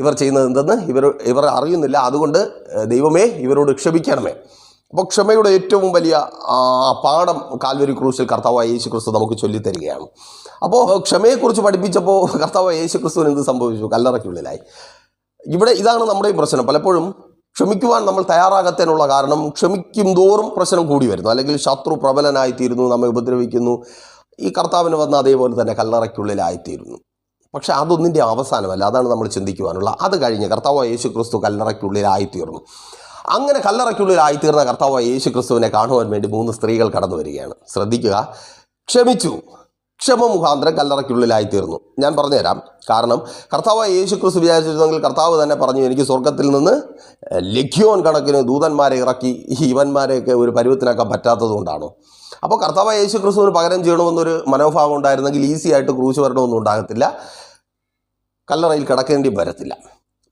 ഇവർ ചെയ്യുന്നത് എന്തെന്ന്? ഇവർ ഇവർ അറിയുന്നില്ല. അതുകൊണ്ട് ദൈവമേ ഇവരോട് ക്ഷമിക്കണമേ. അപ്പോൾ ക്ഷമയുടെ ഏറ്റവും വലിയ പാഠം കാൽവരി ക്രൂശിൽ കർത്താവായ യേശു ക്രിസ്തു നമുക്ക് ചൊല്ലിത്തരികയാണ്. അപ്പോൾ ക്ഷമയെക്കുറിച്ച് പഠിപ്പിച്ചപ്പോൾ കർത്താവായ യേശു ക്രിസ്തുവിന് എന്ത് സംഭവിച്ചു? കല്ലറയ്ക്കുള്ളിലായി. ഇവിടെ ഇതാണ് നമ്മുടെയും പ്രശ്നം. പലപ്പോഴും ക്ഷമിക്കുവാൻ നമ്മൾ തയ്യാറാകത്തേനുള്ള കാരണം ക്ഷമിക്കും തോറും പ്രശ്നം കൂടി വരുന്നു. അല്ലെങ്കിൽ ശത്രു പ്രബലനായിത്തീരുന്നു നമ്മെ ഉപദ്രവിക്കുന്നു. ഈ കർത്താവിന് വന്ന അതേപോലെ തന്നെ കല്ലറയ്ക്കുള്ളിലായിത്തീരുന്നു. പക്ഷെ അതൊന്നിന്റെ അവസാനമല്ല. അതാണ് നമ്മൾ ചിന്തിക്കുവാനുള്ള. അത് കഴിഞ്ഞ് കർത്താവ് യേശു ക്രിസ്തു കല്ലറയ്ക്കുള്ളിലായിത്തീർന്നു. അങ്ങനെ കല്ലറയ്ക്കുള്ളിലായിത്തീർന്ന കർത്താവ് യേശു ക്രിസ്തുവിനെ കാണുവാൻ വേണ്ടി മൂന്ന് സ്ത്രീകൾ കടന്നു വരികയാണ്. ശ്രദ്ധിക്കുക. ക്ഷമിച്ചു. ക്ഷമ മുഖാന്തരം കല്ലറയ്ക്കുള്ളിലായിത്തീർന്നു. ഞാൻ പറഞ്ഞുതരാം. കാരണം കർത്താവ് യേശു ക്രിസ്തു വിചാരിച്ചിരുന്നെങ്കിൽ കർത്താവ് തന്നെ പറഞ്ഞു എനിക്ക് സ്വർഗത്തിൽ നിന്ന് ലഖ്യോൻ കണക്കിന് ദൂതന്മാരെ ഇറക്കി ഇവന്മാരെയൊക്കെ ഒരു പരുവത്തിനാക്കാൻ പറ്റാത്തത് കൊണ്ടാണോ അപ്പോൾ കർത്താവ് യേശു ക്രിസ്തുവിന് പകരം ചെയ്യണമെന്നൊരു മനോഭാവം ഉണ്ടായിരുന്നെങ്കിൽ ഈസി ആയിട്ട് ക്രൂശ് വരണമെന്നും ഉണ്ടാകത്തില്ല. കല്ലറയിൽ കിടക്കേണ്ടി വരത്തില്ല.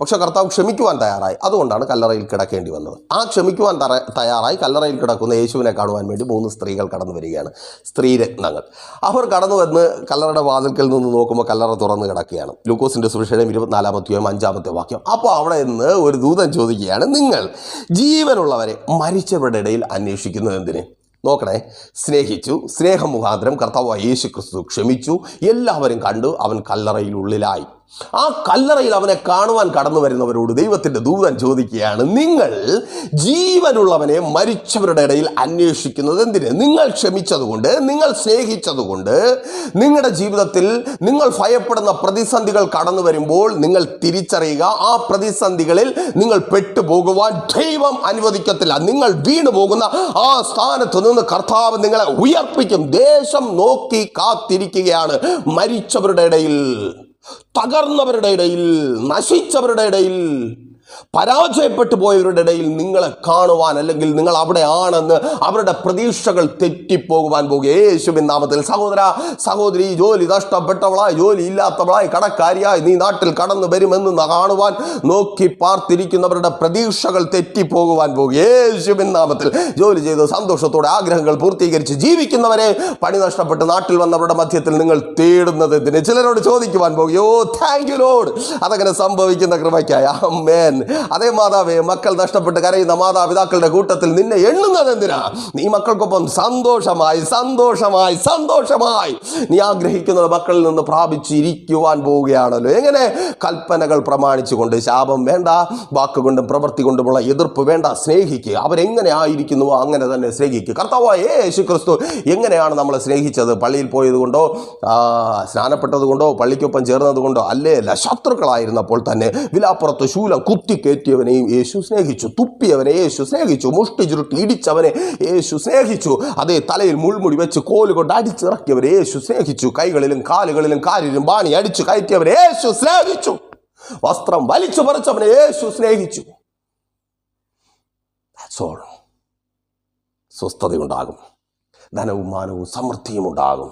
പക്ഷെ കർത്താവ് ക്ഷമിക്കുവാൻ തയ്യാറായി. അതുകൊണ്ടാണ് കല്ലറയിൽ കിടക്കേണ്ടി വന്നത്. ആ ക്ഷമിക്കുവാൻ തയ്യാറായി കല്ലറയിൽ കിടക്കുന്ന യേശുവിനെ കാണുവാൻ വേണ്ടി മൂന്ന് സ്ത്രീകൾ കടന്നു വരികയാണ്. സ്ത്രീരത്നങ്ങൾ. അവർ കടന്നു വന്ന് കല്ലറയുടെ വാതിൽക്കൽ നിന്ന് നോക്കുമ്പോൾ കല്ലറ തുറന്ന് കിടക്കുകയാണ്. ലൂക്കോസിന്റെ സുവിശേഷം ഇരുപത്തിനാലാമത്തെയോ അഞ്ചാമത്തെ വാക്യം. അപ്പോൾ അവിടെ നിന്ന് ഒരു ദൂതൻ ചോദിക്കുകയാണ് നിങ്ങൾ ജീവനുള്ളവരെ മരിച്ചവരുടെ ഇടയിൽ അന്വേഷിക്കുന്നത് എന്തിന്? നോക്കണേ. സ്നേഹിച്ചു. സ്നേഹം മുഖാന്തരം കർത്താവ് യേശു ക്രിസ്തു ക്ഷമിച്ചു. എല്ലാവരും കണ്ടു. അവൻ കല്ലറയിൽ ഉള്ളിലായി ആ കല്ലറയിൽ അവനെ കാണുവാൻ കടന്നു വരുന്നവരോട് ദൈവത്തിന്റെ ദൂതൻ ചോദിക്കുകയാണ് നിങ്ങൾ ജീവനുള്ളവനെ മരിച്ചവരുടെ ഇടയിൽ അന്വേഷിക്കുന്നത് എന്തിന്? നിങ്ങൾ ക്ഷമിച്ചതുകൊണ്ട് നിങ്ങൾ സ്നേഹിച്ചതുകൊണ്ട് നിങ്ങളുടെ ജീവിതത്തിൽ നിങ്ങൾ ഭയപ്പെടുന്ന പ്രതിസന്ധികൾ കടന്നു വരുമ്പോൾ നിങ്ങൾ തിരിച്ചറിയുക ആ പ്രതിസന്ധികളിൽ നിങ്ങൾ പെട്ടുപോകുവാൻ ദൈവം അനുവദിക്കത്തില്ല. നിങ്ങൾ വീണു പോകുന്ന ആ സ്ഥാനത്ത് നിന്ന് കർത്താവ് നിങ്ങളെ ഉയർപ്പിക്കും. ദേശം നോക്കി കാത്തിരിക്കുകയാണ് മരിച്ചവരുടെ ഇടയിൽ. തകർന്നവരുടെ ഇടയിൽ നശിച്ചവരുടെ ഇടയിൽ പരാജയപ്പെട്ടു പോയവരുടെ ഇടയിൽ നിങ്ങളെ കാണുവാൻ അല്ലെങ്കിൽ നിങ്ങൾ അവിടെ ആണെന്ന് അവരുടെ പ്രതീക്ഷകൾ തെറ്റിപ്പോകുവാൻ പോകുക. യേശുവിൻ നാമത്തിൽ സഹോദര സഹോദരി ജോലി നഷ്ടപ്പെട്ടവളായി ജോലി ഇല്ലാത്തവളായി കടക്കാരിയായി നീ നാട്ടിൽ കടന്നു വരുമെന്ന് കാണുവാൻ നോക്കി പാർത്തിരിക്കുന്നവരുടെ പ്രതീക്ഷകൾ തെറ്റിപ്പോകുവാൻ പോകുക. യേശുവിൻ നാമത്തിൽ ജോലി ചെയ്ത് സന്തോഷത്തോടെ ആഗ്രഹങ്ങൾ പൂർത്തീകരിച്ച് ജീവിക്കുന്നവരെ പണി നഷ്ടപ്പെട്ട് നാട്ടിൽ വന്നവരുടെ മധ്യത്തിൽ നിങ്ങൾ തേടുന്നത് ചിലരോട് ചോദിക്കുവാൻ പോകുകയോ താങ്ക് യു ലോഡ് അതങ്ങനെ സംഭവിക്കുന്ന കൃപയ്ക്കായി. അമ്മേൻ അതേ മാതാവേ മക്കൾ നഷ്ടപ്പെട്ട് കരയുന്ന മാതാപിതാക്കളുടെ കൂട്ടത്തിൽ നിന്നെ എണ്ണുന്നത് എന്തിനാ? നീ മക്കൾക്കൊപ്പം സന്തോഷമായി സന്തോഷമായി സന്തോഷമായി നീ ആഗ്രഹിക്കുന്നത് മക്കളിൽ നിന്ന് പ്രാപിച്ചിരിക്കുവാൻ പോവുകയാണല്ലോ. എങ്ങനെ? കൽപ്പനകൾ പ്രമാണിച്ചുകൊണ്ട് ശാപം വേണ്ട വാക്കുകൊണ്ടും പ്രവൃത്തി കൊണ്ടുമുള്ള എതിർപ്പ് വേണ്ട. സ്നേഹിക്കുക. അവരെങ്ങനെ ആയിരിക്കുന്നുവോ അങ്ങനെ തന്നെ സ്നേഹിക്കുക. കർത്താവായ യേശു ക്രിസ്തു എങ്ങനെയാണ് നമ്മളെ സ്നേഹിച്ചത്? പള്ളിയിൽ പോയത് കൊണ്ടോ ആ, സ്നാനപ്പെട്ടത് കൊണ്ടോ പള്ളിക്കൊപ്പം ചേർന്നത് കൊണ്ടോ അല്ലേ അല്ല ശത്രുക്കളായിരുന്നപ്പോൾ തന്നെ വിലാപ്പുറത്ത് ശൂലം കുത്തിക്കയറ്റിയവനെയും യേശു സ്നേഹിച്ചു തുപ്പിയവനെ യേശു സ്നേഹിച്ചു മുഷ്ടി ചുരുട്ടി ഇടിച്ചവനെ യേശു സ്നേഹിച്ചു അതേ തലയിൽ മുൾമുടി വെച്ച് കോലുകൊണ്ട് അടിച്ചിറക്കിയവരെ യേശു സ്നേഹിച്ചു കൈകളിലും കാലുകളിലും കാലിലും ബാണി അടിച്ചു കയറ്റിയവരെ യേശു സ്നേഹിച്ചു വസ്ത്രം വലിച്ചു പറിച്ചവനെ യേശു സ്നേഹിച്ചു. സ്വസ്ഥതയുണ്ടാകും ധനവും മാനവും സമൃദ്ധിയും ഉണ്ടാകും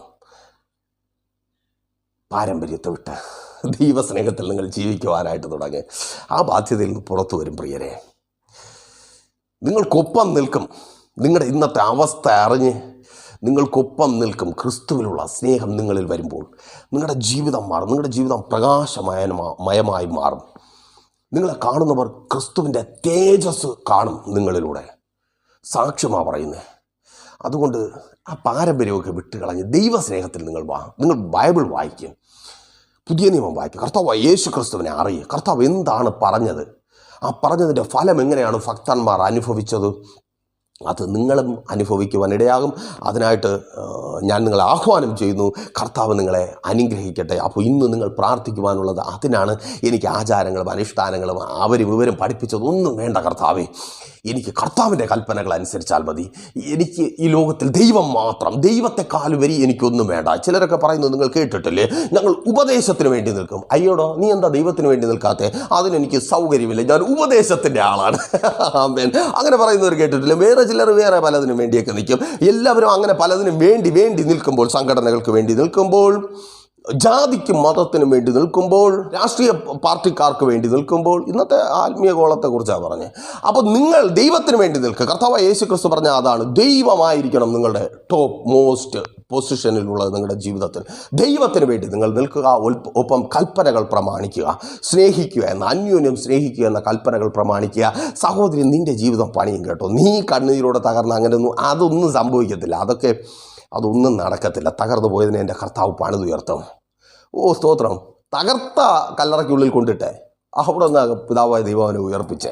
പാരമ്പര്യത്തെ വിട്ട് ദൈവസ്നേഹത്തിൽ നിങ്ങൾ ജീവിക്കുവാനായിട്ട് തുടങ്ങി. ആ ബാധ്യതയിൽ നിന്ന് പുറത്തു വരും പ്രിയരെ. നിങ്ങൾക്കൊപ്പം നിൽക്കും. നിങ്ങളുടെ ഇന്നത്തെ അവസ്ഥ അറിഞ്ഞ് നിങ്ങൾക്കൊപ്പം നിൽക്കും. ക്രിസ്തുവിലുള്ള സ്നേഹം നിങ്ങളിൽ വരുമ്പോൾ നിങ്ങളുടെ ജീവിതം മാറും. നിങ്ങളുടെ ജീവിതം പ്രകാശമയ മയമായി മാറും. നിങ്ങളെ കാണുന്നവർ ക്രിസ്തുവിന്റെ തേജസ് കാണും നിങ്ങളിലൂടെ. സാക്ഷ്യമാ പറയുന്നത് അതുകൊണ്ട് ആ പാരമ്പര്യമൊക്കെ വിട്ടുകളഞ്ഞ് ദൈവസ്നേഹത്തിൽ നിങ്ങൾ വാ. നിങ്ങൾ ബൈബിൾ വായിക്കും. പുതിയ നിയമം വായിക്കും കർത്താവ് യേശു ക്രിസ്തുവിനെ അറിയുക. കർത്താവ് എന്താണ് പറഞ്ഞത്? ആ പറഞ്ഞതിന്റെ ഫലം എങ്ങനെയാണ് ഭക്തന്മാർ അനുഭവിച്ചത്? അത് നിങ്ങളും അനുഭവിക്കുവാൻ ഇടയാകും. അതിനായിട്ട് ഞാൻ നിങ്ങളെ ആഹ്വാനം ചെയ്യുന്നു. കർത്താവ് നിങ്ങളെ അനുഗ്രഹിക്കട്ടെ. അപ്പോൾ ഇന്ന് നിങ്ങൾ പ്രാർത്ഥിക്കുവാനുള്ളത് അതിനാണ് എനിക്ക് ആചാരങ്ങളും അനുഷ്ഠാനങ്ങളും അവർ വിവരം പഠിപ്പിച്ചതൊന്നും വേണ്ട കർത്താവേ. എനിക്ക് കർത്താവിന്റെ കൽപ്പനകൾ അനുസരിച്ചാൽ മതി. എനിക്ക് ഈ ലോകത്തിൽ ദൈവം മാത്രം ദൈവത്തെക്കാളുപരി എനിക്കൊന്നും വേണ്ട. ചിലരൊക്കെ പറയുന്നത് നിങ്ങൾ കേട്ടിട്ടില്ലേ? ഞങ്ങൾ ഉപദേശത്തിന് വേണ്ടി നിൽക്കും. അയ്യോടോ നീ എന്താ ദൈവത്തിന് വേണ്ടി നിൽക്കാത്തെ? അതിനെനിക്ക് സൗകര്യമില്ല. ഞാൻ ഉപദേശത്തിന്റെ ആളാണ്. [LAUGHS] ആമേൻ. അങ്ങനെ പറയുന്നവർ കേട്ടിട്ടില്ല? വേറെ ചിലർ വേറെ പലതിനും വേണ്ടിയൊക്കെ നിൽക്കും. എല്ലാവരും അങ്ങനെ പലതിനും വേണ്ടി വേണ്ടി നിൽക്കുമ്പോൾ സംഘടനകൾക്ക് വേണ്ടി നിൽക്കുമ്പോൾ ജാതിക്കും മതത്തിനും വേണ്ടി നിൽക്കുമ്പോൾ രാഷ്ട്രീയ പാർട്ടിക്കാർക്ക് വേണ്ടി നിൽക്കുമ്പോൾ ഇന്നത്തെ ആത്മീയ ഗോളത്തെക്കുറിച്ചാണ് പറഞ്ഞത്. അപ്പോൾ നിങ്ങൾ ദൈവത്തിന് വേണ്ടി നിൽക്കുക കർത്താവ് യേശു ക്രിസ്തു പറഞ്ഞ അതാണ് ദൈവമായിരിക്കണം നിങ്ങളുടെ ടോപ്പ് മോസ്റ്റ് പൊസിഷനിലുള്ളത് നിങ്ങളുടെ ജീവിതത്തിൽ. ദൈവത്തിന് വേണ്ടി നിങ്ങൾ നിൽക്കുക ഒപ്പം കൽപ്പനകൾ പ്രമാണിക്കുക സ്നേഹിക്കുക എന്ന അന്യോന്യം സ്നേഹിക്കുക എന്ന കൽപ്പനകൾ പ്രമാണിക്കുക. സഹോദരി നിന്റെ ജീവിതം പണിയും കേട്ടോ. നീ കണ്ണീരോടെ തകർന്ന് അങ്ങനെയൊന്നും അതൊന്നും സംഭവിക്കത്തില്ല. അതൊക്കെ അതൊന്നും നടക്കത്തില്ല. തകർന്നു പോയതിനെ എന്റെ കർത്താവ് പണിതുയർത്തും. ഓ സ്തോത്രം. തകർത്ത കല്ലറയ്ക്കുള്ളിൽ കൊണ്ടിട്ടെ. അവിടെ നിന്ന് പിതാവായ ദൈവം അവനെ ക്ഷമിച്ചതുകൊണ്ടോ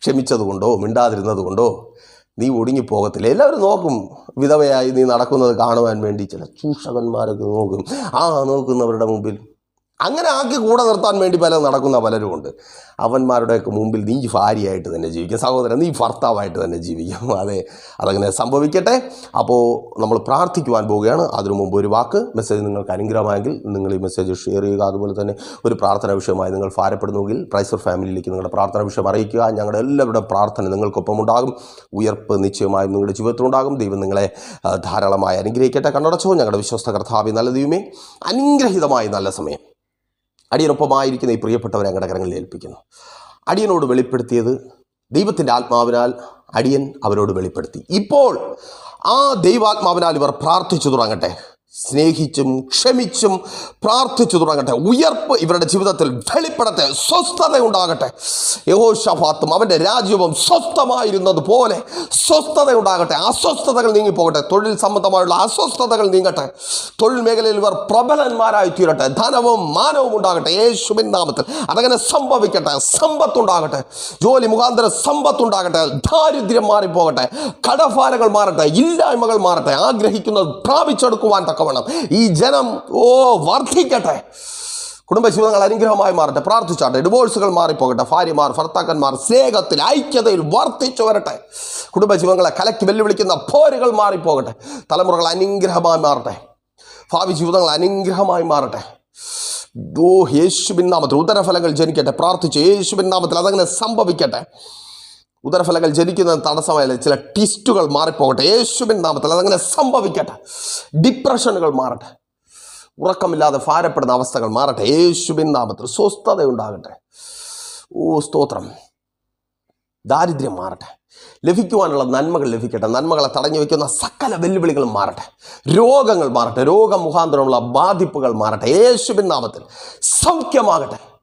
ക്ഷമിച്ചത് കൊണ്ടോ മിണ്ടാതിരുന്നത് കൊണ്ടോ നീ ഒടുങ്ങിപ്പോകത്തില്ല? എല്ലാവരും നോക്കും. വിധവയായി നീ നടക്കുന്നത് കാണുവാൻ വേണ്ടി ചില ചൂഷകന്മാരൊക്കെ നോക്കും. ആ നോക്കുന്നവരുടെ മുമ്പിൽ അങ്ങനെ ആക്കി കൂടെ നിർത്താൻ വേണ്ടി പല നടക്കുന്ന പലരും ഉണ്ട് അവന്മാരുടെയൊക്കെ മുമ്പിൽ നീ ഭാര്യയായിട്ട് തന്നെ ജീവിക്കും സഹോദരൻ നീ ഭർത്താവായിട്ട് തന്നെ ജീവിക്കും. [LAUGHS] അതെ അതങ്ങനെ സംഭവിക്കട്ടെ. അപ്പോൾ നമ്മൾ പ്രാർത്ഥിക്കുവാൻ പോവുകയാണ്. അതിനു മുമ്പ് ഒരു വാക്ക് മെസ്സേജ് നിങ്ങൾക്ക് അനുഗ്രഹമായെങ്കിൽ നിങ്ങൾ ഈ മെസ്സേജ് ഷെയർ ചെയ്യുക. അതുപോലെ തന്നെ ഒരു പ്രാർത്ഥന വിഷയമായി നിങ്ങൾ ഭാരപ്പെടുന്നുവെങ്കിൽ പ്രൈസർ ഫാമിലിയിലേക്ക് നിങ്ങളുടെ പ്രാർത്ഥന വിഷയം അറിയിക്കുക. ഞങ്ങളുടെ എല്ലാവരുടെ പ്രാർത്ഥന നിങ്ങൾക്കൊപ്പം ഉണ്ടാകും. ഉയർപ്പ് നിശ്ചയമായും നിങ്ങളുടെ ജീവിതത്തിലുണ്ടാകും ദൈവം നിങ്ങളെ ധാരാളമായി അനുഗ്രഹിക്കട്ടെ. കണ്ണടച്ചോ. ഞങ്ങളുടെ വിശ്വസ്ത കർത്താവി നല്ല ദൈവമേ അനുഗ്രഹീതമായി നല്ല സമയം. അടിയനൊപ്പമായിരിക്കുന്ന ഈ പ്രിയപ്പെട്ടവരെ ഞങ്ങളുടെ കരങ്ങളിൽ ഏൽപ്പിക്കുന്നു. അടിയനോട് വെളിപ്പെടുത്തിയത് ദൈവത്തിന്റെ ആത്മാവിനാൽ അടിയൻ അവരോട് വെളിപ്പെടുത്തി. ഇപ്പോൾ ആ ദൈവാത്മാവിനാൽ ഇവർ പ്രാർത്ഥിച്ചു തുടങ്ങട്ടെ. സ്നേഹിച്ചും ക്ഷമിച്ചും പ്രാർത്ഥിച്ചു തുടങ്ങട്ടെ. ഉയർപ്പ് ഇവരുടെ ജീവിതത്തിൽ വെളിപ്പെടട്ടെ സ്വസ്ഥത ഉണ്ടാകട്ടെ യഹോഷഫാത്തും അവന്റെ രാജ്യവും സ്വസ്ഥമായിരുന്നത് പോലെ സ്വസ്ഥത ഉണ്ടാകട്ടെ അസ്വസ്ഥതകൾ നീങ്ങിപ്പോകട്ടെ. തൊഴിൽ സംബന്ധമായുള്ള അസ്വസ്ഥതകൾ നീങ്ങട്ടെ. തൊഴിൽ മേഖലയിൽ ഇവർ പ്രബലന്മാരായി തീരട്ടെ. ധനവും മാനവും ഉണ്ടാകട്ടെ. യേശുവിൻ നാമത്തിൽ അതങ്ങനെ സംഭവിക്കട്ടെ. സമ്പത്തുണ്ടാകട്ടെ. ജോലി മുഖാന്തരം സമ്പത്തുണ്ടാകട്ടെ. ദാരിദ്ര്യം മാറിപ്പോകട്ടെ. കടഭാരങ്ങൾ മാറട്ടെ. ഇല്ലായ്മകൾ മാറട്ടെ. ആഗ്രഹിക്കുന്നത് പ്രാപിച്ചെടുക്കുവാൻ തക്കവണ്ണം. ഈ ജനം ഓ വർദ്ധിക്കട്ടെ. കുടുംബജീവിതങ്ങൾ അനുഗ്രഹമായി മാറട്ടെ. പ്രാർത്ഥിച്ചാട്ടെ. ഡിവോഴ്സുകൾ മാറിപ്പോകട്ടെ. ഭാര്യമാർ ഭർത്താക്കന്മാർ സ്നേഹത്തിൽ ഐക്യതയിൽ വർദ്ധിച്ചു വരട്ടെ. കുടുംബജീവങ്ങളെ കലക്കി വെല്ലുവിളിക്കുന്ന പോരുകൾ മാറിപ്പോകട്ടെ. തലമുറകൾ അനുഗ്രഹമായി മാറട്ടെ. ഭാവി ജീവിതങ്ങൾ അനുഗ്രഹമായി മാറട്ടെ. ഓ യേശുബിൻ നാമത്തിൽ ഉദരഫലങ്ങൾ ജനിക്കട്ടെ. പ്രാർത്ഥിച്ചു യേശുബിൻ നാമത്തിൽ അതങ്ങനെ സംഭവിക്കട്ടെ. ഉദരഫലങ്ങൾ ജനിക്കുന്നതിന് തടസ്സമായാലും ചില ട്വിസ്റ്റുകൾ മാറിപ്പോകട്ടെ. യേശുവിൻ നാമത്തിൽ അതങ്ങനെ സംഭവിക്കട്ടെ. ഡിപ്രഷനുകൾ മാറട്ടെ. ഉറക്കമില്ലാതെ ഭാരപ്പെടുന്ന അവസ്ഥകൾ മാറട്ടെ. യേശുവിൻ നാമത്തിൽ സ്വസ്ഥത ഉണ്ടാകട്ടെ ഓ സ്തോത്രം. ദാരിദ്ര്യം മാറട്ടെ. ലഭിക്കുവാനുള്ള നന്മകൾ ലഭിക്കട്ടെ. നന്മകളെ തടഞ്ഞു വയ്ക്കുന്ന സകല വെല്ലുവിളികളും മാറട്ടെ. രോഗങ്ങൾ മാറട്ടെ. രോഗമുഖാന്തരമുള്ള ബാധിപ്പുകൾ മാറട്ടെ. യേശുവിൻ നാമത്തിൽ സൗഖ്യമാകട്ടെ.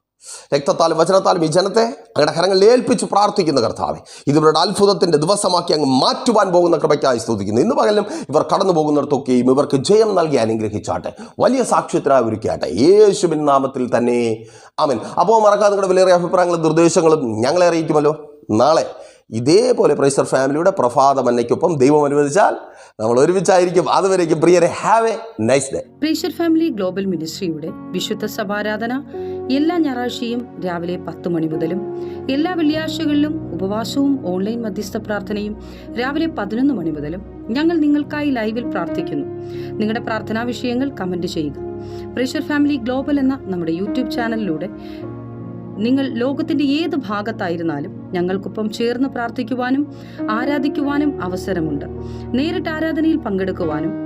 രക്തത്താലും വചനത്താലും ഈ ജനത്തെ അങ്ങയുടെ കരങ്ങളിൽ ഏൽപ്പിച്ച് പ്രാർത്ഥിക്കുന്ന കർത്താവെ ഇതിവരുടെ അത്ഭുതത്തിന്റെ ദിവസമാക്കി അങ്ങ് മാറ്റുവാൻ പോകുന്ന കൃപയ്ക്കായി സ്തുതിക്കുന്നു. ഇന്ന് പകലും ഇവർ കടന്നു പോകുന്നിടത്തൊക്കെയും ഇവർക്ക് ജയം നൽകി അനുഗ്രഹിച്ചാട്ടെ വലിയ സാക്ഷ്യത്തിനായി ഒരുക്കിയാട്ടെ. യേശുവിൻ നാമത്തിൽ തന്നെ. ആമൻ. അപ്പോൾ മറക്കാതെ നിങ്ങളുടെ വിലയേറിയ അഭിപ്രായങ്ങളും നിർദ്ദേശങ്ങളും ഞങ്ങളെ അറിയിക്കുമല്ലോ. നാളെ ഇതേപോലെ പ്രൈസർ ഫാമിലിയുടെ പ്രഭാത മന്നയ്ക്കൊപ്പം ദൈവം അനുവദിച്ചാൽ നമ്മൾ ഒരുമിച്ചായിരിക്കും. അതുവരേക്കും പ്രിയരെ have a nice day praiser family global മിനിസ്ട്രിയുടെ വിശുദ്ധ സഭാരാധന എല്ലാ ഞായറാഴ്ചയും രാവിലെ പത്ത് മണി മുതലും എല്ലാ വെള്ളിയാഴ്ചകളിലും ഉപവാസവും ഓൺലൈൻ മധ്യസ്ഥ പ്രാർത്ഥനയും രാവിലെ പതിനൊന്ന് മണി മുതലും ഞങ്ങൾ നിങ്ങൾക്കായി ലൈവിൽ പ്രാർത്ഥിക്കുന്നു. നിങ്ങളുടെ പ്രാർത്ഥനാ വിഷയങ്ങൾ കമന്റ് ചെയ്യുക. പ്രഷർ ഫാമിലി ഗ്ലോബൽ എന്ന നമ്മുടെ യൂട്യൂബ് ചാനലിലൂടെ നിങ്ങൾ ലോകത്തിന്റെ ഏത് ഭാഗത്തായിരുന്നാലും ഞങ്ങൾക്കൊപ്പം ചേർന്ന് പ്രാർത്ഥിക്കുവാനും ആരാധിക്കുവാനും അവസരമുണ്ട്. നേരിട്ട് ആരാധനയിൽ പങ്കെടുക്കുവാനും